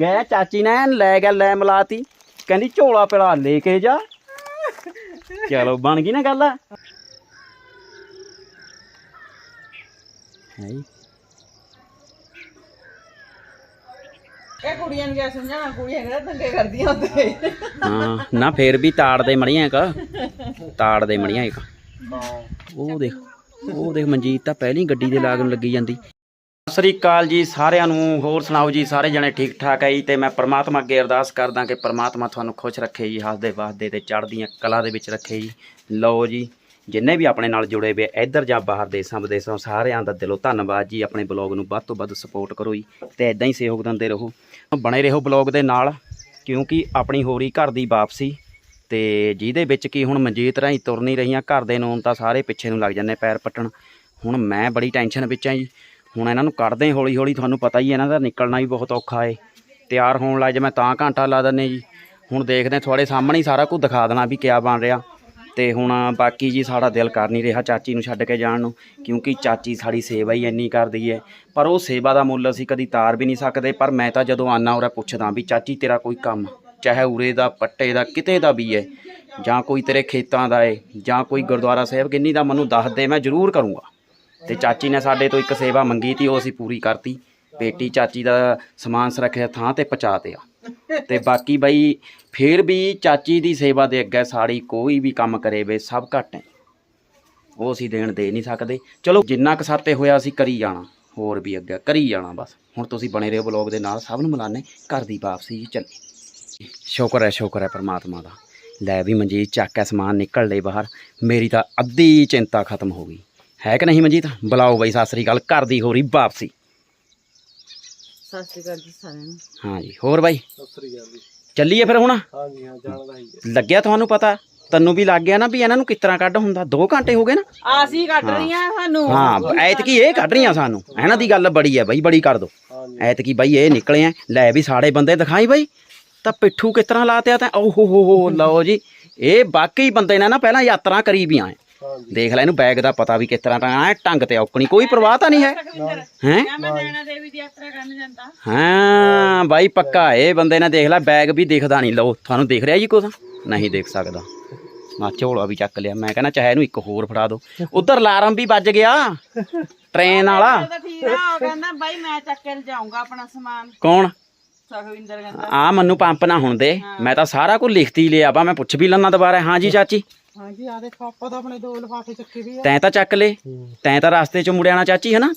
ਗਏ ਚਾਚੀ ਨੇ ਐਨ ਲੈ ਗਿਆ ਲੈ ਮਲਾਤੀ। ਕਹਿੰਦੀ ਝੋਲਾ ਪਿਲਾ ਲੈ ਕੇ ਜਾ। ਚਲੋ ਬਣ ਗਈ ਨਾ ਗੱਲ। ਹੈ ਜੀ। ਇਹ ਕੁੜੀਆਂ ਨੂੰ ਕਿਆ ਸਮਝਾਣਾ ਕੁੜੀਆਂ ਕਿਹੜਾ ਦੰਗੇ ਕਰਦੀਆਂ ਹੁੰਦੇ ਹਾਂ ਨਾ ਫੇਰ ਵੀ ਤਾੜ ਦੇ ਮੜੀਆਂ ਇੱਕ। ਤਾੜ ਦੇ ਮੜੀਆਂ ਇੱਕ। ਉਹ ਦੇਖ ਉਹ ਦੇਖ ਮਨਜੀਤ ਤਾਂ ਪਹਿਲੀ ਗੱਡੀ ਦੇ ਲਾਗਣ ਲੱਗੀ ਜਾਂਦੀ। ਸਤਿ ਸ੍ਰੀ ਅਕਾਲ ਜੀ ਸਾਰਿਆਂ ਨੂੰ, ਹੋਰ ਸੁਣਾਓ ਜੀ, ਸਾਰੇ ਜਣੇ ਠੀਕ ਠਾਕ ਹੈ ਜੀ, ਤੇ ਮੈਂ ਪ੍ਰਮਾਤਮਾ ਅੱਗੇ ਅਰਦਾਸ ਕਰਦਾ ਕਿ ਪ੍ਰਮਾਤਮਾ ਤੁਹਾਨੂੰ ਖੁਸ਼ ਰੱਖੇ ਜੀ, ਹੱਸਦੇ ਵਸਦੇ ਤੇ ਚੜ੍ਹਦੀਆਂ ਕਲਾ ਦੇ ਵਿੱਚ ਰੱਖੇ ਜੀ। ਲਓ ਜੀ, ਜਿੰਨੇ ਵੀ ਆਪਣੇ ਨਾਲ ਜੁੜੇ ਹੋਏ ਇੱਧਰ ਜਾਂ ਬਾਹਰ ਦੇਸਾਂ ਵਿਦੇਸਾਂ ਸਾਰਿਆਂ ਦਾ ਦਿਲੋਂ ਧੰਨਵਾਦ ਜੀ, ਆਪਣੇ ਬਲੌਗ ਨੂੰ ਵੱਧ ਤੋਂ ਵੱਧ ਸਪੋਰਟ ਕਰੋ ਜੀ, ਤੇ ਇਦਾਂ ਹੀ ਸਹਿਯੋਗ ਦਿੰਦੇ ਰਹੋ। ਬਣੇ ਰਹੋ ਬਲੌਗ ਦੇ ਨਾਲ, ਕਿਉਂਕਿ ਆਪਣੀ ਹੋ ਰਹੀ ਘਰ ਦੀ ਵਾਪਸੀ, ਤੇ ਜਿਹਦੇ ਵਿੱਚ ਕੀ ਹੁਣ ਮਨਜੀਤ ਰਾਹੀਂ ਤੁਰ ਨਹੀਂ ਰਹੀਆਂ, ਘਰ ਦੇ ਨੂੰ ਤਾਂ ਸਾਰੇ ਪਿੱਛੇ ਨੂੰ ਲੱਗ ਜਾਂਦੇ ਪੈਰ ਪੱਟਣ। ਹੁਣ ਮੈਂ ਬੜੀ ਟੈਨਸ਼ਨ ਵਿੱਚ ਆ ਜੀ ਹੁਣ ਇਹਨਾਂ ਨੂੰ ਕੱਢਦੇ ਹੌਲੀ ਹੌਲੀ ਤੁਹਾਨੂੰ ਪਤਾ ਹੀ ਇਹਨਾਂ ਦਾ ਨਿਕਲਣਾ ਵੀ ਬਹੁਤ ਔਖਾ ਏ। ਤਿਆਰ ਹੋਣ ਲੱਗ ਜੇ ਮੈਂ ਤਾਂ ਘੰਟਾ ਲਾ ਦਿੰਨੇ ਜੀ। ਹੁਣ ਦੇਖਦੇ ਤੁਹਾਡੇ ਸਾਹਮਣੇ ਹੀ ਸਾਰਾ ਕੁਝ ਦਿਖਾ ਦੇਣਾ ਵੀ ਕਿਆ ਬਣ ਰਿਹਾ। ਤੇ ਹੁਣ ਬਾਕੀ ਜੀ ਸਾਡਾ ਦਿਲ ਕਰ ਨਹੀਂ ਰਿਹਾ ਚਾਚੀ ਨੂੰ ਛੱਡ ਕੇ ਜਾਣ ਨੂੰ, ਕਿਉਂਕਿ ਚਾਚੀ ਸਾਡੀ ਸੇਵਾ ਹੀ ਇੰਨੀ ਕਰਦੀ ਹੈ ਪਰ ਉਹ ਸੇਵਾ ਦਾ ਮੁੱਲ ਅਸੀਂ ਕਦੀ ਤਾਰ ਵੀ ਨਹੀਂ ਸਕਦੇ, ਪਰ ਮੈਂ ਤਾਂ ਜਦੋਂ ਆਨਾ ਉਰੇ ਪੁੱਛਦਾ ਵੀ ਚਾਚੀ ਤੇਰਾ ਕੋਈ ਕੰਮ, ਚਾਹੇ ਉਰੇ ਦਾ, ਪੱਟੇ ਦਾ, ਕਿਤੇ ਦਾ ਵੀ ਹੈ ਜਾਂ ਕੋਈ ਤੇਰੇ ਖੇਤਾਂ ਦਾ ਹੈ ਜਾਂ ਕੋਈ ਗੁਰਦੁਆਰਾ ਸਾਹਿਬ, ਕਿੰਨੀ ਦਾ ਮੈਨੂੰ ਦੱਸ ਦੇ, ਮੈਂ ਜ਼ਰੂਰ ਕਰੂੰਗਾ। ਤੇ ਚਾਚੀ ਨੇ ਸਾਡੇ ਤੋਂ ਇੱਕ ਸੇਵਾ ਮੰਗੀ ਤੀ, ਉਹ ਅਸੀਂ ਪੂਰੀ ਕਰਤੀ। ਬੇਟੀ ਚਾਚੀ ਦਾ ਸਮਾਨ ਸੁਰੱਖਿਆ ਥਾਂ ਤੇ ਪਹੁੰਚਾ ਦਿਆ ਤੇ ਬਾਕੀ ਬਈ, ਫੇਰ ਵੀ ਚਾਚੀ ਦੀ ਸੇਵਾ ਦੇ ਅੱਗੇ ਸਾੜੀ ਕੋਈ ਵੀ ਕੰਮ ਕਰੇ ਵੇ, ਸਭ ਘੱਟ ਹੈ। ਉਹ ਅਸੀਂ ਦੇਣ ਦੇ ਨਹੀਂ ਸਕਦੇ। ਚਲੋ, ਜਿੰਨਾ ਕੁ ਸਾਤੇ ਹੋਇਆ ਅਸੀਂ ਕਰੀ ਜਾਣਾ, ਹੋਰ ਵੀ ਅੱਗੇ ਕਰੀ ਜਾਣਾ ਬਸ। ਹੁਣ ਤੁਸੀਂ ਬਣੇ ਰਹੋ ਬਲੌਗ ਦੇ ਨਾਲ, ਸਭ ਨੂੰ ਮਿਲਾਨੇ, ਘਰ ਦੀ ਵਾਪਸੀ ਜੀ ਚੱਲੀ। ਸ਼ੁਕਰ ਹੈ ਸ਼ੁਕਰ ਹੈ ਪਰਮਾਤਮਾ ਦਾ। ਲੈ ਵੀ ਮਨਜੀਤ, ਚੱਕ ਕੇ ਸਮਾਨ ਨਿਕਲ ਲਏ ਬਾਹਰ। ਮੇਰੀ ਤਾਂ ਅੱਧੀ ਚਿੰਤਾ ਖਤਮ ਹੋ ਗਈ। ਹੈ ਕਿ ਨਹੀਂ ਮਨਜੀਤ? ਬੁਲਾਓ ਬਈ ਸਤਿ ਸ੍ਰੀ ਅਕਾਲ। ਘਰ ਦੀ ਹੋ ਰਹੀ ਵਾਪਸੀ। ਸਤਿ ਸ਼੍ਰੀ ਅਕਾਲ ਜੀ ਸਾਰਿਆਂ ਨੂੰ। ਹਾਂ ਜੀ ਹੋਰ ਬਾਈ? ਸਤਿ ਸ੍ਰੀ ਅਕਾਲ ਜੀ। ਚੱਲੀਏ ਫਿਰ ਹੁਣ? ਹਾਂਜੀ ਹਾਂ ਜਾਣਦਾ ਹੀ ਹੈ। ਲੱਗਿਆ ਤੁਹਾਨੂੰ ਪਤਾ? ਤੈਨੂੰ ਵੀ ਲੱਗ ਗਿਆ ਨਾ ਵੀ ਇਹਨਾਂ ਨੂੰ ਕਿਸ ਤਰ੍ਹਾਂ ਕੱਢ ਹੁੰਦਾ? 2 ਘੰਟੇ ਹੋ ਗਏ ਨਾ? ਆਸੀ ਕੱਢ ਰਹੀਆਂ ਸਾਨੂੰ। ਹਾਂ ਐਤਕੀ ਇਹ ਕੱਢ ਰਹੀਆਂ ਸਾਨੂੰ। ਇਹਨਾਂ ਦੀ ਗੱਲ ਬੜੀ ਹੈ ਬਾਈ ਬੜੀ ਕਰ ਦੋ। ਹਾਂਜੀ। ਐਤਕੀ ਬਾਈ ਇਹ ਨਿਕਲੇ ਆ। ਲੈ ਵੀ ਸਾੜੇ ਬੰਦੇ ਦਿਖਾਈ ਬਾਈ। ਤਾਂ ਪਿੱਠੂ ਕਿਸ ਤਰ੍ਹਾਂ ਲਾਤਿਆ ਤਾਂ ਓ ਹੋ ਹੋ ਲਓ ਜੀ। ਇਹ ਵਾਕਈ ਬੰਦੇ ਨੇ ਨਾ ਪਹਿਲਾਂ ਯਾਤਰਾ ਕਰੀ ਵੀ ਆਏ ਹਾਂਜੀ ਦੇਖ ਲੈ ਇਹਨੂੰ ਬੈਗ ਦਾ ਪਤਾ ਵੀ ਕਿਸ ਤਰ੍ਹਾਂ ਤਾਂ ਐ ਟੰਗ ਤੇ ਔਕਣੀ ਕੋਈ ਪਰਵਾਹ ਤਾਂ ਨਹੀਂ ਹੈ। ਹੈ? ਦੀ ਹਾਂ ਬਾਈ ਪੱਕਾ ਇਹ ਬੰਦੇ ਨੇ ਦੇਖ ਲੈ ਬੈਗ ਵੀ ਦਿਖਦਾ ਨਹੀਂ। ਲਓ ਤੁਹਾਨੂੰ ਦਿਖ ਰਿਹਾ ਜੀ ਕੁਛ? ਨਹੀਂ ਦੇਖ ਸਕਦਾ। ਮਾ ਝੋਲਾ ਵੀ ਚੱਕ ਲਿਆ। ਮੈਂ ਕਹਿੰਦਾ ਚਾਹੇ ਇਹਨੂੰ ਇੱਕ ਹੋਰ ਫੜਾ ਦਿਓ। ਉਧਰ ਅਲਾਰਮ ਵੀ ਵੱਜ ਗਿਆ ਟ੍ਰੇਨ ਵਾਲਾ। ਤਾਂ ਠੀਕ ਆ ਉਹ ਕਹਿੰਦਾ ਬਾਈ ਮੈਂ ਚੱਕ ਕੇ ਜਾਊਂਗਾ ਆਪਣਾ ਸਮਾਨ। ਕੌਣ? ਸੁਖਵਿੰਦਰ ਕਹਿੰਦਾ। ਆ ਮੈਨੂੰ ਪੰਪ ਨਾ ਹੁਣ ਦੇ। ਮੈਂ ਤਾਂ ਸਾਰਾ ਕੁਝ ਲਿਖਤੀ ਲਿਆ ਵਾ ਮੈਂ ਪੁੱਛ ਵੀ ਲੈਣਾ ਦੁਬਾਰਾ। ਹਾਂ ਜੀ ਚਾਚੀ। ਹਾਂਜੀ ਤਾਂ ਆਪਣੇ ਦੋ ਲਫਾਫੇ ਚੱਕੇ ਵੀ ਤੈਂ ਤਾਂ ਚੱਕ ਲੇ। ਤੈਂ ਤਾਂ ਰਸਤੇ 'ਚ ਮੁੜਿਆ ਨਾ ਚਾਚੀ ਹਨਾ?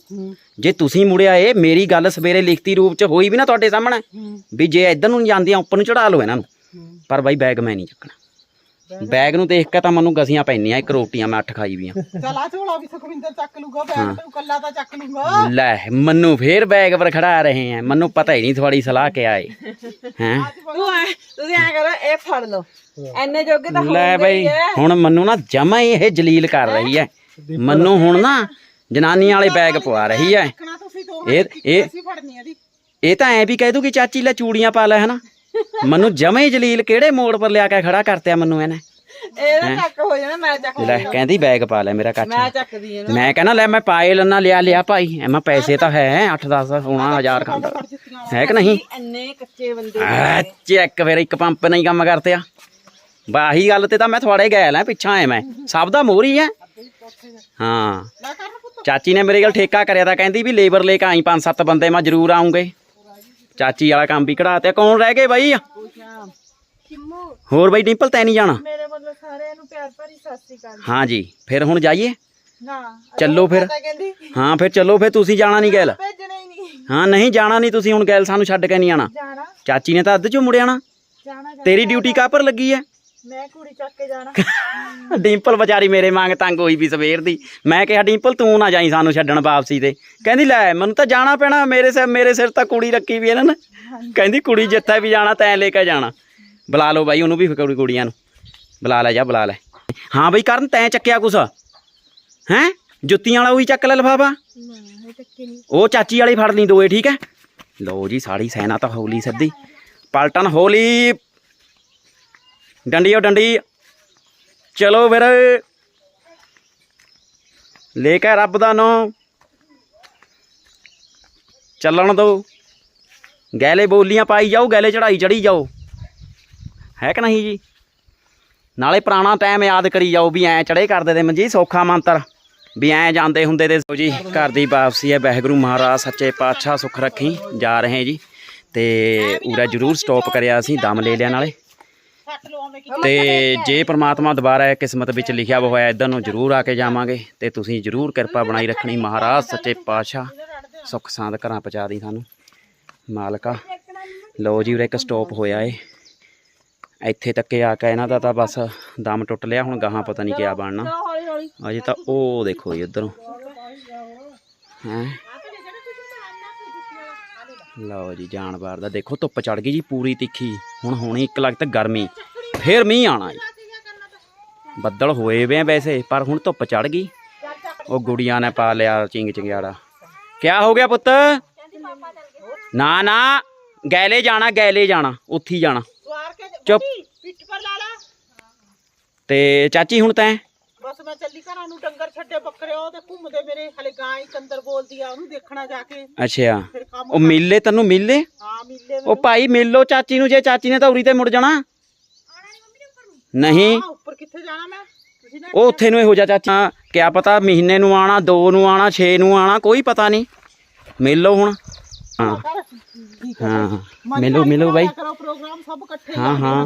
ਜੇ ਤੁਸੀਂ ਮੁੜਿਆ ਏ ਮੇਰੀ ਗੱਲ ਸਵੇਰੇ ਲਿਖਤੀ ਰੂਪ 'ਚ ਹੋਈ ਵੀ ਨਾ ਤੁਹਾਡੇ ਸਾਹਮਣੇ ਵੀ ਜੇ ਇੱਧਰ ਨੂੰ ਜਾਂਦੀਆਂ ਉੱਪਰ ਨੂੰ ਚੜਾ ਲਓ ਇਹਨਾਂ ਨੂੰ। ਪਰ ਬਾਈ ਬੈਗ ਮੈਂ ਨਹੀਂ ਚੱਕਣਾ। ਬੈਗ ਨੂੰ ਦੇਖ ਕੇ ਤਾਂ ਮੈਨੂੰ ਗਸੀਆਂ ਪੈਂਦੀਆਂ ਇੱਕ ਰੋਟੀਆਂ ਮੈਂ ਅੱਠ ਖਾਈ ਵੀਆਂ ਚਲ ਆ ਝੋਲਾ ਵੀ ਸੁਖਵਿੰਦਰ ਚੱਕ ਲੂਗਾ ਬੈਗ ਤੂੰ ਕੱਲਾ ਤਾਂ ਚੱਕ ਲੂਗਾ। ਲੈ ਮੈਨੂੰ ਫੇਰ ਬੈਗ ਪਰ ਖੜਾ ਰਹੇ ਆ ਮੈਨੂੰ ਪਤਾ ਹੀ ਨਹੀਂ ਤੁਹਾਡੀ ਸਲਾਹ ਕਿਆ ਏ। ਹੈ? ਤੂੰ ਐ ਤੁਸੀਂ ਐ ਕਰੋ ਇਹ ਫੜ ਲਓ। ਐਨੇ ਜੋਗੇ ਤਾਂ ਲੈ ਬਈ ਹੁਣ ਮੈਨੂੰ ਨਾ ਜਮਾ ਹੀ ਇਹ ਜਲੀਲ ਕਰ ਰਹੀ ਹੈ ਮੈਨੂੰ ਹੁਣ ਨਾ ਜਨਾਨੀਆਂ ਵਾਲੇ ਬੈਗ ਪਵਾ ਰਹੀ ਹੈ ਰੱਖਣਾ ਤੁਸੀਂ ਦੋ ਇਹ ਇਹ ਇਹ ਤਾਂ ਐ ਵੀ ਕਹਿ ਦੂਗੀ ਚਾਚੀ ਲੈ ਚੂੜੀਆਂ ਪਾ ਲੈ ਹਨਾ? ਮੈਨੂੰ ਜਮਾ ਜਲੀਲ ਕਿਹੜੇ ਮੋੜ ਪਰ ਲਿਆ ਕੇ ਖੜਾ ਕਰਤਿਆ ਮੈਨੂੰ ਇਹਨੇ? ਇਹਦਾ ਚੱਕ ਹੋ ਜਾਣਾ ਮੈਂ ਚੱਕ ਲੈ ਕਹਿੰਦੀ ਬੈਗ ਪਾ ਲੈ ਮੇਰਾ ਕੱਚ। ਮੈਂ ਚੱਕਦੀ ਆ ਮੈਂ ਕਹਿੰਦਾ ਲੈ ਮੈਂ ਪਾਏ ਲੈਣਾ ਲਿਆ ਲਿਆ ਭਾਈ। ਐਵੇਂ ਪੈਸੇ ਤਾਂ ਹੈ 8-10 ਸੋਨਾ 1000 ਖੰਡ। ਹੈ ਕਿ ਨਹੀਂ? ਐਨੇ ਕੱਚੇ ਬੰਦੇ ਆ ਚੈੱਕ ਫਿਰ ਇੱਕ ਪੰਪ ਨਹੀਂ ਕੰਮ ਕਰਤੇ ਆ ਬਾਹੀ ਗੱਲ ਤੇ ਤਾਂ ਮੈਂ ਤੁਹਾਡੇ ਗਏ ਲੈ ਪਿੱਛਾ ਆਇਆ ਮੈਂ। ਸਭ ਦਾ ਮੋਹਰੀ ਹੈ। ਹਾਂ ਚਾਚੀ ਨੇ ਮੇਰੇ ਕੋਲ ਠੇਕਾ ਕਰਿਆ ਤਾਂ ਕਹਿੰਦੀ ਵੀ ਲੇਬਰ ਲੈ ਕੇ ਆਈ ਪੰਜ ਸੱਤ ਬੰਦੇ ਮੈਂ ਜ਼ਰੂਰ ਆਉਂਗੇ ਚਾਚੀ ਵਾਲਾ ਕੰਮ ਵੀ ਕਢਾ ਤੇ ਕੌਣ ਰਹਿ ਗਏ ਬਾਈ? ਹੋਰ ਬਾਈ ਡਿੰਪਲ ਤੈ ਨਹੀਂ ਜਾਣਾ? ਮੇਰੇ ਵੱਲੋਂ ਸਾਰਿਆਂ ਨੂੰ ਪਿਆਰ ਭਰੀ ਸਤਿ ਸ੍ਰੀ ਅਕਾਲ ਹਾਂ ਜੀ ਫਿਰ ਹੁਣ ਜਾਈਏ? ਨਾ ਚੱਲੋ ਫਿਰ। ਹਾਂ ਫਿਰ ਚੱਲੋ ਫਿਰ ਤੁਸੀਂ ਜਾਣਾ ਨਹੀਂ ਗੈਲ। ਭੇਜਣਾ ਹੀ ਨਹੀਂ। ਹਾਂ ਨਹੀਂ ਜਾਣਾ ਨਹੀਂ ਤੁਸੀਂ ਹੁਣ ਗੈਲ ਸਾਨੂੰ ਛੱਡ ਕੇ ਨਹੀਂ ਆਣਾ। ਚਾਚੀ ਨੇ ਤਾਂ ਅੱਧ ਚੋਂ ਮੁੜਿਆ ਨਾ। ਜਾਣਾ ਜਾਣਾ। ਤੇਰੀ ਡਿਊਟੀ ਕਾਪਰ ਲੱਗੀ ਐ? ਮੈਂ ਕੁੜੀ ਚੱਕ ਕੇ ਜਾਣਾ। ਡਿੰਪਲ ਵਿਚਾਰੀ ਮੇਰੇ ਵਾਂਗ ਤੰਗ ਹੋਈ ਵੀ ਸਵੇਰ ਦੀ। ਮੈਂ ਕਿਹਾ ਡਿੰਪਲ ਤੂੰ ਨਾ ਜਾਈ ਸਾਨੂੰ ਛੱਡਣ ਵਾਪਸੀ ਤੇ। ਕਹਿੰਦੀ ਲੈ ਮੈਨੂੰ ਤਾਂ ਜਾਣਾ ਪੈਣਾ। ਮੇਰੇ ਸਿਰ ਮੇਰੇ ਸਿਰ ਤਾਂ ਕੁੜੀ ਰੱਖੀ ਵੀ ਇਹਨਾਂ ਨੇ ਕਹਿੰਦੀ ਕੁੜੀ ਜਿੱਥੇ ਵੀ ਜਾਣਾ ਤੈਂ ਲੈ ਕੇ ਜਾਣਾ। ਬੁਲਾ ਲਓ ਬਾਈ ਉਹਨੂੰ ਵੀ ਕੁੜੀ ਕੁੜੀਆਂ ਨੂੰ। ਬੁਲਾ ਲੈ ਜਾ ਬੁਲਾ ਲੈ। ਹਾਂ ਬਈ ਕਰਨ ਤੈਂ ਚੱਕਿਆ ਕੁਛ? ਹੈ? ਜੁੱਤੀਆਂ ਵਾਲਾ ਉਹੀ ਚੱਕ ਲੈ ਲਫਾਫਾ? ਉਹ ਚਾਚੀ ਵਾਲੀ ਫੜ ਲਈ ਦੋਏ ਠੀਕ ਹੈ? ਲਓ ਜੀ ਸਾੜੀ ਸੈਨਾ ਤਾਂ ਹੌਲੀ ਸਿੱਧੀ। ਪਲਟਨ ਹੌਲੀ ਡੰਡੀਓ ਡੰਡੀ। ਚਲੋ ਫਿਰ। ਲੈ ਕੇ ਰੱਬ ਦਾ ਨਾਮ ਚੱਲਣ ਦੋ। ਗੈਲੇ ਬੋਲੀਆਂ ਪਾਈ ਜਾਓ, ਗੈਲੇ ਚੜਾਈ ਚੜੀ ਜਾਓ। ਹੈ ਕਿ ਨਹੀਂ ਜੀ? ਨਾਲੇ ਪੁਰਾਣਾ ਟਾਈਮ ਯਾਦ ਕਰੀ ਜਾਓ ਵੀ ਐ ਚੜੇ ਕਰਦੇ ਤੇ ਮਨਜੀ ਸੌਖਾ ਮੰਤਰ। ਵੀ ਐ ਜਾਂਦੇ ਹੁੰਦੇ ਤੇ ਜੀ, ਘਰ ਦੀ ਵਾਪਸੀ ਹੈ। ਵਾਹਿਗੁਰੂ ਮਹਾਰਾਜ, ਸੱਚੇ ਪਾਤਸ਼ਾਹ ਸੁਖ ਰੱਖੀ ਜਾ ਰਹੇ ਜੀ। ਤੇ ਉਰਾ ਜਰੂਰ ਸਟਾਪ ਕਰਿਆ ਅਸੀਂ, ਦਮ ਲੈ ਲਿਆ ਨਾਲੇ। ਤੇ ਜੇ ਪ੍ਰਮਾਤਮਾ ਦੁਬਾਰਾ ਕਿਸਮਤ ਵਿੱਚ ਲਿਖਿਆ ਹੋਇਆ ਇਧਰ ਨੂੰ ਜਰੂਰ ਆ ਕੇ ਜਾਵਾਂਗੇ ਤੇ ਤੁਸੀਂ ਜਰੂਰ ਕਿਰਪਾ ਬਣਾਈ ਰੱਖਣੀ ਮਹਾਰਾਜ ਸੱਚੇ ਪਾਤਸ਼ਾਹ ਸੁੱਖ ਸਾਂਦ ਘਰਾਂ ਪਹੁੰਚਾ ਦੀ ਸਾਨੂੰ। ਮਾਲਕਾ ਲੋ ਜੀ ਉਰੇ ਇੱਕ ਸਟਾਪ ਹੋਇਆ ਏ। ਇੱਥੇ ਤੱਕੇ ਆ ਕੇ ਇਹਨਾਂ ਦਾ ਤਾਂ ਬਸ ਦਮ ਟੁੱਟ ਲਿਆ ਹੁਣ ਗਾਹਾਂ ਪਤਾ ਨਹੀਂ ਕਿਆ ਬਣਨਾ। ਅਜੇ ਤਾਂ ਉਹ ਦੇਖੋ ਜੀ ਉਧਰੋਂ ਹੈ? ਲਓ ਜੀ ਜਾਨਵਰ ਦਾ ਦੇਖੋ ਧੁੱਪ ਚੜ ਗਈ ਜੀ ਪੂਰੀ ਤਿੱਖੀ। ਹੁਣ ਹੋਣੀ ਇੱਕ ਲੱਗ ਗਰਮੀ। ਫੇਰ ਮੀਂਹ ਆਣਾ ਜੀ ਬੱਦਲ ਹੋਏ ਵੇ ਵੈਸੇ ਪਰ ਹੁਣ ਧੁੱਪ ਚੜ ਗਈ। ਉਹ ਗੁੜੀਆਂ ਨੇ ਪਾ ਲਿਆ ਚਿੰਗ ਚਿੰਗਿਆੜਾ। ਕਿਆ ਹੋ ਗਿਆ ਪੁੱਤ? ਨਾ ਨਾ ਗੈਲੇ ਜਾਣਾ ਗੈਲੇ ਜਾਣਾ ਉੱਥੇ ਜਾਣਾ। ਚੁੱਪ। ਬੱਚੀ, ਪਿੱਠ ਪਰ ਲਾ ਲਾ। ਤੇ ਚਾਚੀ ਹੁਣ ਤੈਂ? ਮੈਂ ਚੱਲੀ ਘਰਾਂ ਨੂੰ ਡੰਗਰ ਛੱਡੇ ਬੱਕਰੇ ਉਹ ਤੇ ਘੁੰਮਦੇ ਮੇਰੇ ਹਲੇ ਗਾਂ ਇੱਕ ਅੰਦਰ ਬੋਲਦੀ ਆ ਉਹਨੂੰ ਦੇਖਣਾ ਜਾ ਕੇ। ਅੱਛਾ। ਫਿਰ ਕੰਮ ਉਹ ਮਿਲੇ ਤੈਨੂੰ ਮਿਲੇ? ਹਾਂ ਮਿਲੇ ਉਹ ਭਾਈ ਮਿਲੋ ਚਾਚੀ ਨੂੰ ਜੇ ਚਾਚੀ ਨੇ ਤਾਂ ਉਰੀ ਤੇ ਮੁੜ ਜਾਣਾ। ਨਹੀਂ। ਹਾਂ ਉੱਪਰ ਕਿੱਥੇ ਜਾਣਾ ਮੈਂ? ਤੁਸੀਂ ਨਾ ਉਹ ਉੱਥੇ ਨੂੰ ਇਹੋ ਜਿਹਾ ਚਾਚਾ ਕਿਆ ਪਤਾ ਮਹੀਨੇ ਨੂੰ ਆਣਾ ਦੋ ਨੂੰ ਆਣਾ 6 ਨੂੰ ਆਣਾ ਕੋਈ ਪਤਾ ਨਹੀਂ। ਮਿਲੋ ਹੁਣ। ਹਾਂ। ਕਰ ਠੀਕ ਹੈ ਹਾਂ। ਮਨ ਮਿਲੋ ਮਾਰੀ ਮਿਲੋ ਬਾਈ। ਬਣਾਇਆ ਕਰੋ ਪ੍ਰੋਗਰਾਮ ਸਭ ਇਕੱਠੇ ਹਾਂ, ਕਰਦੇ ਹਾਂ।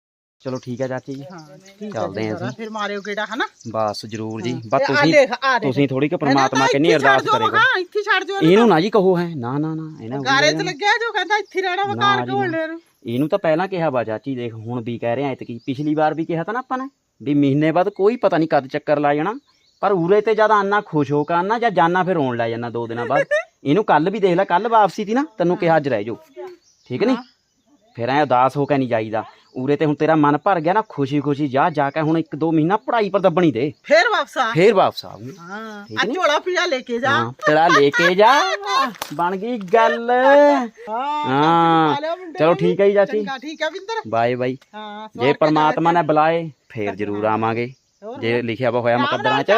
ਚਲੋ ਠੀਕ ਹੈ ਚਾਚੀ ਜੀ। ਹਾਂ ਠੀਕ ਚੱਲਦੇ ਹਾਂ ਹੈ ਅਸੀਂ। ਫਿਰ ਮਾਰਿਓ ਕਿਹੜਾ ਹਨਾ? ਬਸ ਜਰੂਰ ਜੀ। ਬਸ ਆ ਤੁਸੀਂ ਦੇਖ ਆ ਦੇਖ। ਤੁਸੀਂ ਥੋੜੀ ਕਿ ਪ੍ਰਮਾਤਮਾ ਕਿੰਨੀ ਅਰਦਾਸ ਕਰੇਗਾ। ਹਾਂ ਇੱਥੇ ਛੱਡ ਦਿਓ ਇਹਨੂੰ ਨਾ ਜੀ ਕਹੋ ਹੈ। ਨਾ ਨਾ ਨਾ ਇਹਨਾਂ ਗਾਰੇ ਤੇ ਲੱਗਿਆ ਜੋ ਕਹਿੰਦਾ ਇੱਥੇ ਰਹਿਣਾ ਨਾ ਮਕਾਨ ਜੀ, ਢੋਲਣੇ ਨੂੰ। ਇਹਨੂੰ ਤਾਂ ਪਹਿਲਾਂ ਕਿਹਾ ਵਾ ਚਾਚੀ ਦੇਖ ਹੁਣ ਵੀ ਕਹਿ ਰਿਹਾ ਐਤਕੀ। ਪਿਛਲੀ ਵਾਰ ਵੀ ਕਿਹਾ ਤਾਂ ਨਾ ਆਪਾਂ ਨੇ ਵੀ ਮਹੀਨੇ ਬਾਅਦ ਕੋਈ ਪਤਾ ਨਹੀਂ ਕਦ ਚੱਕਰ ਲਾ ਜਾਣਾ। ਪਰ ਉਰੇ ਤੇ ਜਦ ਆਨਾ ਖੁਸ਼ ਹੋ ਕੇ ਆਨਾ ਜਾਂ ਜਾਨਾ ਫਿਰ ਰੋਣ ਲੱਗ ਜਾਣਾ ਦੋ ਦਿਨਾਂ ਬਾਅਦ। ਇਹਨੂੰ ਕੱਲ ਵੀ ਦੇਖ ਲੈ ਕੱਲ ਵਾਪਸੀ ਸੀ ਨਾ ਤੈਨੂੰ ਕਿਹਾ ਅੱਜ ਰਹਿ ਜਾਓ। ਠੀਕ ਨਹੀਂ? ਫਿਰ ਐ ਉਦਾਸ ਹੋ ਕੇ ਨਹੀਂ ਜਾਈਦਾ। ਉਰੇ ਤੇ ਹੁਣ ਤੇਰਾ ਮਨ ਭਰ ਗਿਆ ਨਾ ਖੁਸ਼ੀ ਖੁਸ਼ੀ ਜਾ ਜਾ ਕੇ ਹੁਣ ਇੱਕ ਦੋ ਮਹੀਨਾ ਪੜ੍ਹਾਈ ਪਰ ਦੱਬਣੀ ਦੇ। ਫੇਰ ਵਾਪਸ ਆ। ਫੇਰ ਵਾਪਸ ਆਉਂਗੇ ਹਾਂ ਆ? ਝੋਲਾ ਪੀੜਾ ਲੈ ਕੇ ਜਾ। ਹਾਂ ਤੇਰਾ ਲੈ ਕੇ ਜਾ। ਬਣ ਗਈ ਗੱਲ। ਹਾਂ ਚਲੋ। ਠੀਕ ਹੈ ਜੀ ਚਾਚੀ। ਠੀਕ ਹੈ ਵਿੰਦਰ ਬਾਏ ਬਾਈ। ਹਾਂ ਜੇ ਪਰਮਾਤਮਾ ਨੇ ਬੁਲਾਏ ਫੇਰ ਜ਼ਰੂਰ ਆਵਾਂਗੇ। ਜੇ ਲਿਖਿਆ ਵਾ ਹੋਇਆ ਮੁਕੱਦਰਾਂ 'ਚ।